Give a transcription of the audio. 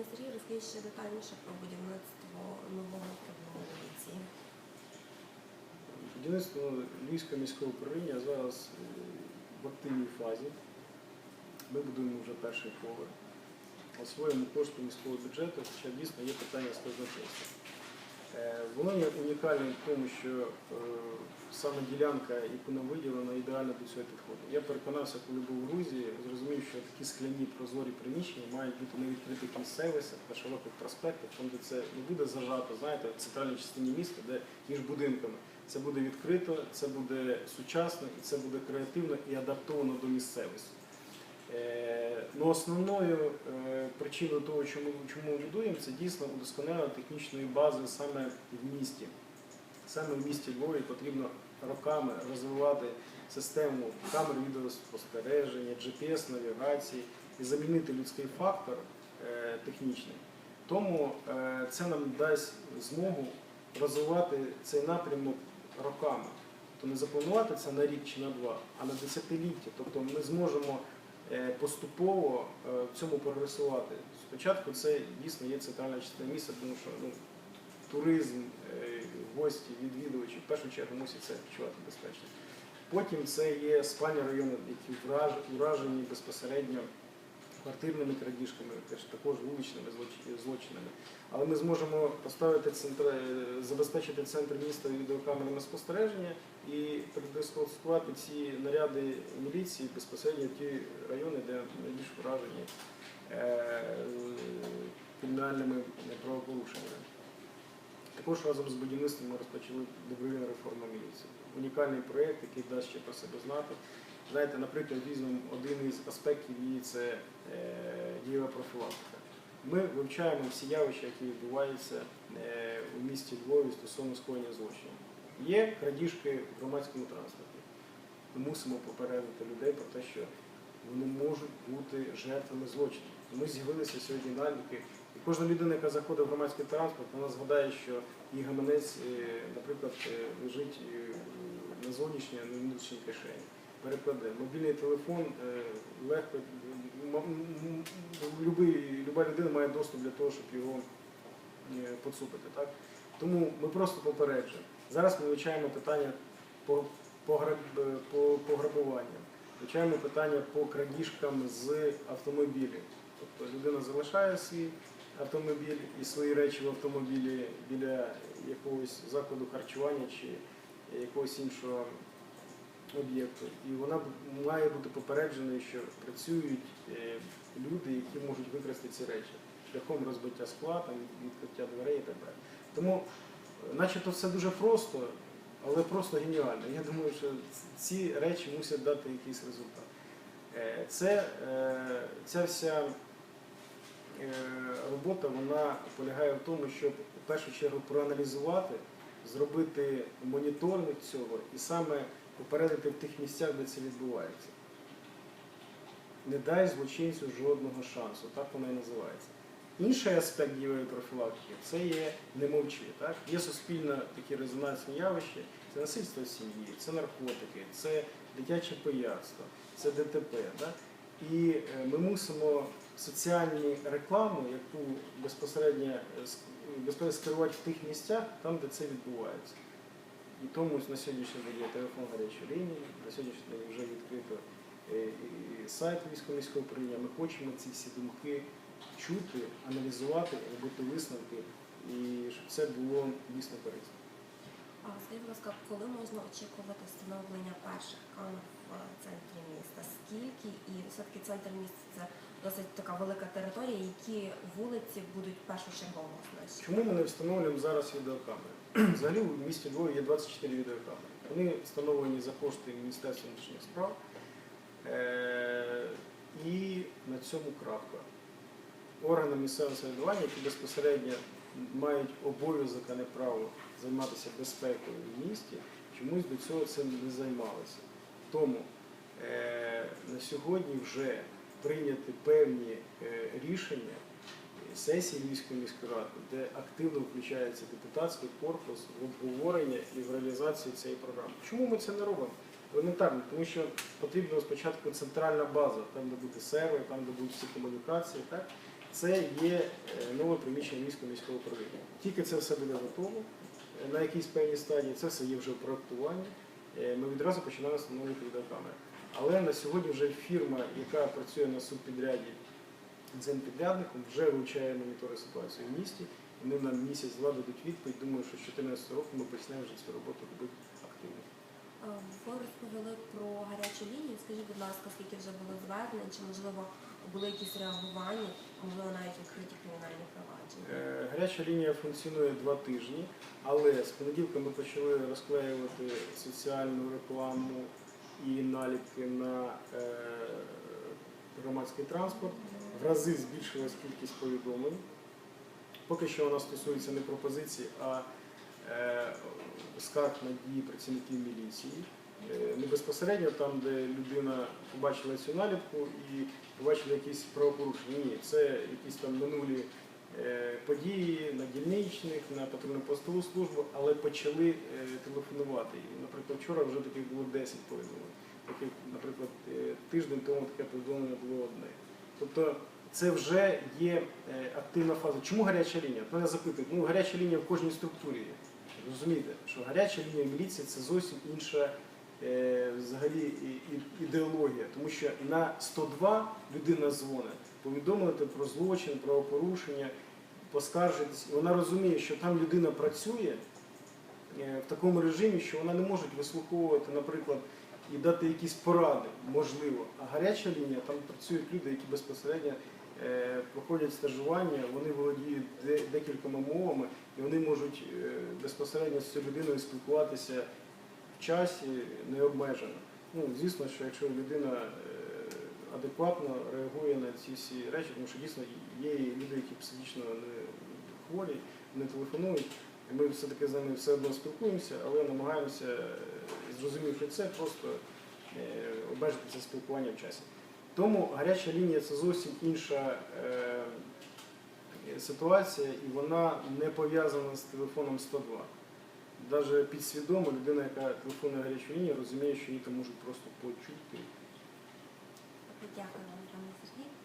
Пане Сергію, розкажіть ще детальніше про будівництво нового управління поліції. Будівництво Львівського міського управління зараз е, в активній фазі. Ми будуємо вже перший поверх. Освоїмо кошти міського бюджету, хоча дійсно є питання з казначейства. Е, Воно є унікальним в тому, що е, саме ділянка, яку нам виділено, ідеально до цього підходить. Я переконався, коли був у Грузії, зрозумів, що такі скляні прозорі приміщення мають бути на відкритих місцевостях та широких проспектах, там, де це не буде зажато, знаєте, в центральній частині міста, де між будинками. Це буде відкрито, це буде сучасно і це буде креативно і адаптовано до місцевості. Е, Ну, основною е, причиною того, чому, чому будуємо, це дійсно удосконалення технічної бази саме в місті. Саме в місті Львові потрібно роками розвивати систему камер відеоспостереження, GPS-навігації і замінити людський фактор е, технічний. Тому це нам дасть змогу розвивати цей напрямок роками. Тобто не запланувати це на рік чи на два, а на десятиліття. Тобто ми зможемо поступово е, в цьому прогресувати. Спочатку це дійсно є центральна частина міста, тому що ну, туризм, е, гості, відвідувачі в першу чергу мусять це відчувати безпечно. Потім це є спальні райони, які вражені безпосередньо квартирними крадіжками, також вуличними злочинами. Але ми зможемо поставити центр, е, забезпечити центр міста відеокамерами спостереження і передислокувати ці наряди міліції безпосередньо в ті райони, де найбільш вражені е, кримінальними правопорушеннями. Також разом з будівництвом ми розпочали добровільну реформу міліції. Унікальний проєкт, який дасть ще про себе знати. Знаєте, наприклад, візьмемо один із аспектів її це е, дієва профілактика. Ми вивчаємо всі явища, які відбуваються е, у місті Львові стосовно скоєння злочинів. Є крадіжки в громадському транспорті. Ми мусимо попередити людей про те, що вони можуть бути жертвами злочинів. Ми з'явилися сьогодні наліки. І кожна людина, яка заходить в громадський транспорт, вона згадає, що її гаманець, е, наприклад, лежить на зовнішній, а не внутрішній кишені. Перекладе. Мобільний телефон е, легко, люба людина має доступ для того, щоб його е, поцупити. Тому ми просто попереджуємо. Зараз ми вивчаємо питання по, по, граб- по, по грабуванням, вивчаємо питання по крадіжкам з автомобілів. Тобто людина залишає свій автомобіль і свої речі в автомобілі біля якогось закладу харчування чи якогось іншого об'єкту. І вона має бути попередженою, що працюють е, люди, які можуть викрасти ці речі шляхом розбиття скла, відкриття дверей і так далі. Тому, е, начебто, все дуже просто, але просто геніально. Я думаю, що ці речі мусять дати якийсь результат. Е, Це, ця вся робота вона полягає в тому, щоб в першу чергу проаналізувати, зробити моніторинг цього і саме попередити в тих місцях, де це відбувається. Не дай злочинцю жодного шансу, так воно і називається. Інший аспект дієвої профілактики це є не мовчи. Так? Є суспільно такі резонансні явища, це насильство сім'ї, це наркотики, це дитяче пияцтво, це ДТП. Так? І е, ми мусимо соціальну рекламу, яку безпосередньо, е, безпосередньо скерувати в тих місцях, там, де це відбувається. І тому на сьогоднішній день є телефон гарячої лінії, на сьогоднішній день вже відкрито е, і сайт військового міського управління. Ми хочемо ці всі думки чути, аналізувати, робити висновки, і щоб це було дійсно корисно. А скажіть, будь ласка, коли можна очікувати встановлення перших камер в е, центрі міста? Скільки? І все-таки центр міста це досить така велика територія, які вулиці будуть першочергово? Чому ми не встановлюємо зараз відеокамери? Взагалі у місті Львові є 24 відеокамери. Вони встановлені за кошти Міністерства внутрішніх справ. Е, І на цьому крапка. Органи місцевого самоврядування, які безпосередньо мають обов'язок, а не право займатися безпекою в місті, чомусь до цього цим не займалися. Тому е, на сьогодні вже прийняті певні е, рішення сесії Львівської міської ради, де активно включається депутатський корпус в обговорення і в реалізацію цієї програми. Чому ми це не робимо? Елементарно, тому що потрібна спочатку центральна база, там де буде сервер, там де будуть всі комунікації, так? це є е, нове приміщення міського міського управління. Тільки це все буде готово е, на якійсь певній стадії, це все є вже в проектуванні. Е, Ми відразу починаємо встановлювати відеокамери. Але на сьогодні вже фірма, яка працює на субпідряді цим підрядником, вже вивчає монітори ситуації в місті. Вони нам місяць-два дадуть відповідь. Думаю, що з 2014 року ми почнемо вже цю роботу робити активно. Е, Ви розповіли про гарячу лінію. Скажіть, будь ласка, скільки вже було звернень, чи можливо були якісь реагування, можливо, навіть відкриті кримінальні провадження? Е, Гаряча лінія функціонує два тижні, але з понеділка ми почали розклеювати соціальну рекламу і наліпки на е, громадський транспорт. В рази збільшилась кількість повідомлень. Поки що вона стосується не пропозицій, а е, скарг на дії працівників міліції. Е, Не безпосередньо там, де людина побачила цю наліпку і побачила якісь правопорушення. Ні, це якісь там минулі е, події на дільничних, на патрульно-постову службу, але почали телефонувати. І, наприклад, вчора вже таких було 10 повідомлень. Наприклад, тиждень тому таке повідомлення було одне. Тобто це вже є е, активна фаза. Чому гаряча лінія? От Мене запитують, ну гаряча лінія в кожній структурі є. Розумієте, що гаряча лінія міліції це зовсім інша е, взагалі ідеологія, тому що на 102 людина дзвонить повідомити про злочин, правопорушення, поскаржитись. І вона розуміє, що там людина працює е, в такому режимі, що вона не може вислуховувати, наприклад, і дати якісь поради, можливо. А гаряча лінія, там працюють люди, які безпосередньо е, проходять стажування, вони володіють де- декількома мовами, і вони можуть е, безпосередньо з цією людиною спілкуватися в часі необмежено. Ну, звісно, що якщо людина е, адекватно реагує на ці всі речі, тому що дійсно є люди, які психічно не хворі, не телефонують. І ми все-таки з ними все одно спілкуємося, але намагаємося, е, зрозумівши це, просто е, обмежити це спілкування в часі. Тому гаряча лінія це зовсім інша е, ситуація, і вона не пов'язана з телефоном 102. Навіть підсвідомо людина, яка телефонує гарячу лінію, розуміє, що її там можуть просто почути. Дякую пане Сергій.